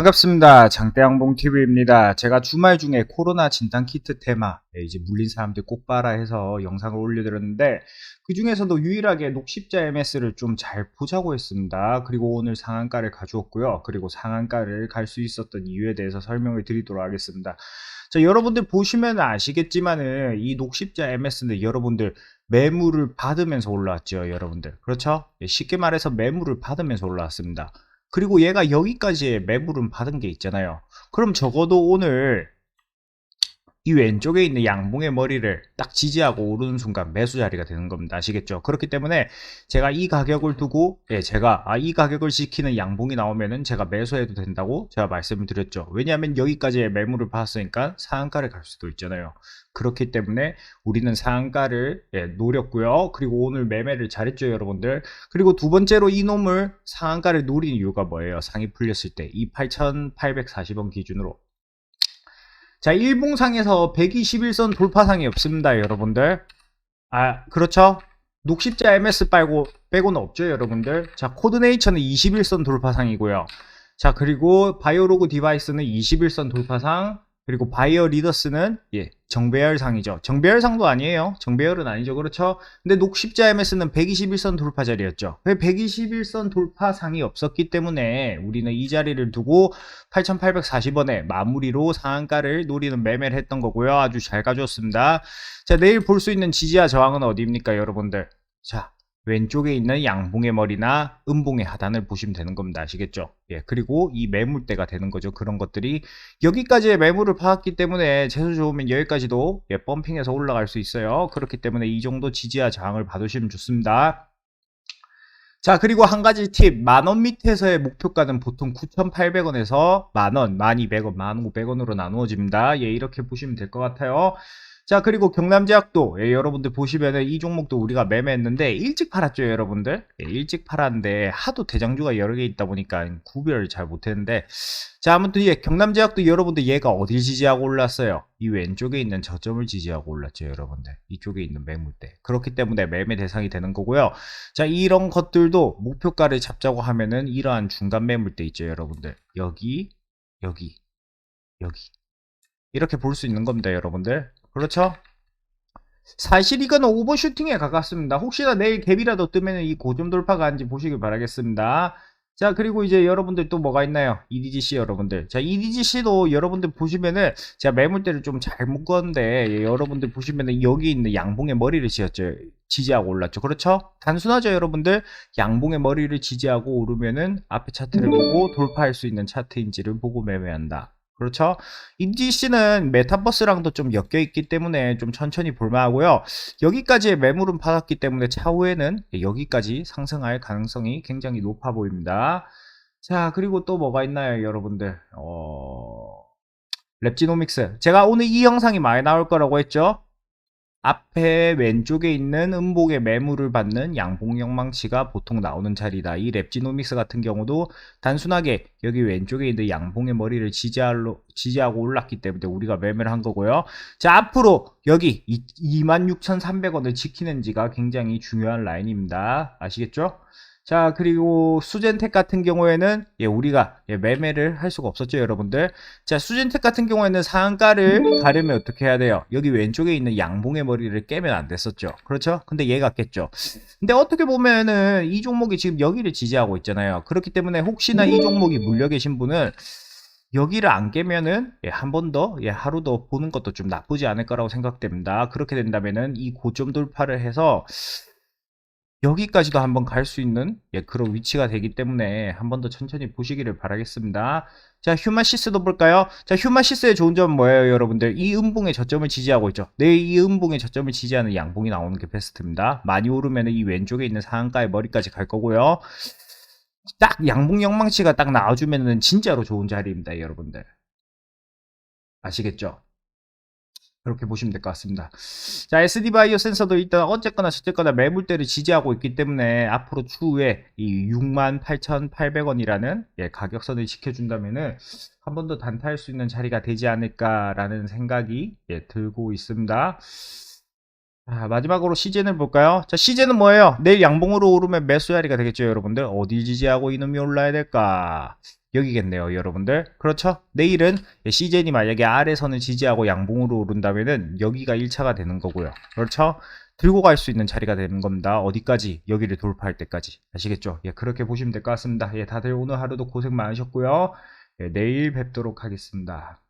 반갑습니다. 장대양봉 TV입니다. 제가 주말 중에 코로나 진단 키트 테마 예, 이제 물린 사람들 꼭 봐라 해서 영상을 올려드렸는데 그 중에서도 유일하게 녹십자 MS를 좀 잘 보자고 했습니다. 그리고 오늘 상한가를 가져왔고요. 그리고 상한가를 갈 수 있었던 이유에 대해서 설명을 드리도록 하겠습니다. 자, 여러분들 보시면 아시겠지만은 이 녹십자 MS는 여러분들 매물을 받으면서 올라왔죠, 여러분들. 그렇죠? 예, 쉽게 말해서 매물을 받으면서 올라왔습니다. 그리고 얘가 여기까지의 매물은 받은 게 있잖아요. 그럼 적어도 오늘 이 왼쪽에 있는 양봉의 머리를 딱 지지하고 오르는 순간 매수 자리가 되는 겁니다. 아시겠죠? 그렇기 때문에 제가 이 가격을 두고 예, 제가 아, 이 가격을 지키는 양봉이 나오면은 제가 매수해도 된다고 제가 말씀을 드렸죠. 왜냐하면 여기까지의 매물을 받았으니까 상한가를 갈 수도 있잖아요. 그렇기 때문에 우리는 상한가를 예, 노렸고요. 그리고 오늘 매매를 잘했죠, 여러분들. 그리고 두 번째로 이 놈을 상한가를 노린 이유가 뭐예요? 상이 풀렸을 때 이 8,840원 기준으로 자, 일봉상에서 121선 돌파상이 없습니다, 여러분들. 아, 그렇죠? 녹십자 MS 빨고, 빼고는 없죠, 여러분들. 자, 코드네이처는 21선 돌파상이고요. 자, 그리고 바이오로그 디바이스는 21선 돌파상, 그리고 바이어 리더스는 예, 정배열상이죠. 정배열상도 아니에요. 정배열은 아니죠. 그렇죠? 근데 녹십자 MS는 121선 돌파 자리였죠. 왜 121선 돌파상이 없었기 때문에 우리는 이 자리를 두고 8,840원에 마무리로 상한가를 노리는 매매를 했던 거고요. 아주 잘 가져왔습니다. 자, 내일 볼 수 있는 지지와 저항은 어디입니까, 여러분들? 자, 왼쪽에 있는 양봉의 머리나 음봉의 하단을 보시면 되는 겁니다. 아시겠죠? 예, 그리고 이 매물대가 되는 거죠. 그런 것들이 여기까지의 매물을 파악기 때문에 재수 좋으면 여기까지도 예, 펌핑해서 올라갈 수 있어요. 그렇기 때문에 이 정도 지지와 저항을 받으시면 좋습니다. 자, 그리고 한 가지 팁. 만원 밑에서의 목표가는 보통 9,800원에서 만원, 1,200원, 1,500원으로 나누어집니다. 예, 이렇게 보시면 될 것 같아요. 자, 그리고 경남제약도, 예, 여러분들 보시면은 이 종목도 우리가 매매했는데, 일찍 팔았죠, 여러분들? 예, 일찍 팔았는데, 하도 대장주가 여러 개 있다 보니까 구별을 잘 못했는데, 자, 아무튼 예, 경남제약도 여러분들 얘가 어딜 지지하고 올랐어요? 이 왼쪽에 있는 저점을 지지하고 올랐죠, 여러분들. 이쪽에 있는 매물대. 그렇기 때문에 매매 대상이 되는 거고요. 자, 이런 것들도 목표가를 잡자고 하면은 이러한 중간 매물대 있죠, 여러분들. 여기, 여기, 여기. 이렇게 볼 수 있는 겁니다, 여러분들. 그렇죠? 사실 이거는 오버슈팅에 가깝습니다. 혹시나 내일 갭이라도 뜨면 이 고점 돌파가 아닌지 보시길 바라겠습니다. 자, 그리고 이제 여러분들 또 뭐가 있나요? EDGC 여러분들. 자, EDGC도 여러분들 보시면은 제가 매물대를 좀 잘 묶었는데 예, 여러분들 보시면은 여기 있는 양봉의 머리를 지었죠. 지지하고 올랐죠. 그렇죠? 단순하죠, 여러분들. 양봉의 머리를 지지하고 오르면은 앞에 차트를 보고 돌파할 수 있는 차트인지를 보고 매매한다. 그렇죠? 인디씨는 메타버스랑도 좀 엮여 있기 때문에 좀 천천히 볼만하고요. 여기까지의 매물은 받았기 때문에 차후에는 여기까지 상승할 가능성이 굉장히 높아 보입니다. 자, 그리고 또 뭐가 있나요, 여러분들? 어... 랩지노믹스. 제가 오늘 이 영상이 많이 나올 거라고 했죠? 앞에 왼쪽에 있는 음봉의 매물을 받는 양봉 영망치가 보통 나오는 자리다. 이 랩지노믹스 같은 경우도 단순하게 여기 왼쪽에 있는 양봉의 머리를 지지하로, 지지하고 올랐기 때문에 우리가 매매를 한 거고요. 자, 앞으로 여기 26,300원을 지키는지가 굉장히 중요한 라인입니다. 아시겠죠? 자, 그리고 수젠텍 같은 경우에는 예, 우리가 예, 매매를 할 수가 없었죠, 여러분들. 자, 수젠텍 같은 경우에는 상한가를 가려면 어떻게 해야 돼요? 여기 왼쪽에 있는 양봉의 머리를 깨면 안 됐었죠. 그렇죠? 근데 얘가 깼죠. 근데 어떻게 보면은 이 종목이 지금 여기를 지지하고 있잖아요. 그렇기 때문에 혹시나 이 종목이 물려 계신 분은 여기를 안 깨면은 예, 한 번 더 예, 하루 더 보는 것도 좀 나쁘지 않을 거라고 생각됩니다. 그렇게 된다면은 이 고점 돌파를 해서 여기까지도 한번 갈 수 있는 예, 그런 위치가 되기 때문에 한 번 더 천천히 보시기를 바라겠습니다. 자, 휴마시스도 볼까요? 자, 휴마시스의 좋은 점은 뭐예요, 여러분들? 이 음봉의 저점을 지지하고 있죠. 네, 이 음봉의 저점을 지지하는 양봉이 나오는 게 베스트입니다. 많이 오르면 이 왼쪽에 있는 상한가의 머리까지 갈 거고요. 딱 양봉 영망치가 딱 나와주면은 진짜로 좋은 자리입니다, 여러분들. 아시겠죠? 그렇게 보시면 될 것 같습니다. 자, SD 바이오 센서도 일단 어쨌거나 저쨌거나 매물대를 지지하고 있기 때문에 앞으로 추후에 이 68,800원이라는 예, 가격선을 지켜준다면은 한 번 더 단타할 수 있는 자리가 되지 않을까라는 생각이 예, 들고 있습니다. 아, 마지막으로 시즌을 볼까요? 자, 시즌은 뭐예요? 내일 양봉으로 오르면 매수 자리가 되겠죠, 여러분들? 어디 지지하고 이놈이 올라야 될까? 여기겠네요, 여러분들. 그렇죠? 내일은 시즌이 만약에 아래선을 지지하고 양봉으로 오른다면은 여기가 1차가 되는 거고요. 그렇죠? 들고 갈 수 있는 자리가 되는 겁니다. 어디까지? 여기를 돌파할 때까지. 아시겠죠? 예, 그렇게 보시면 될 것 같습니다. 예, 다들 오늘 하루도 고생 많으셨고요. 예, 내일 뵙도록 하겠습니다.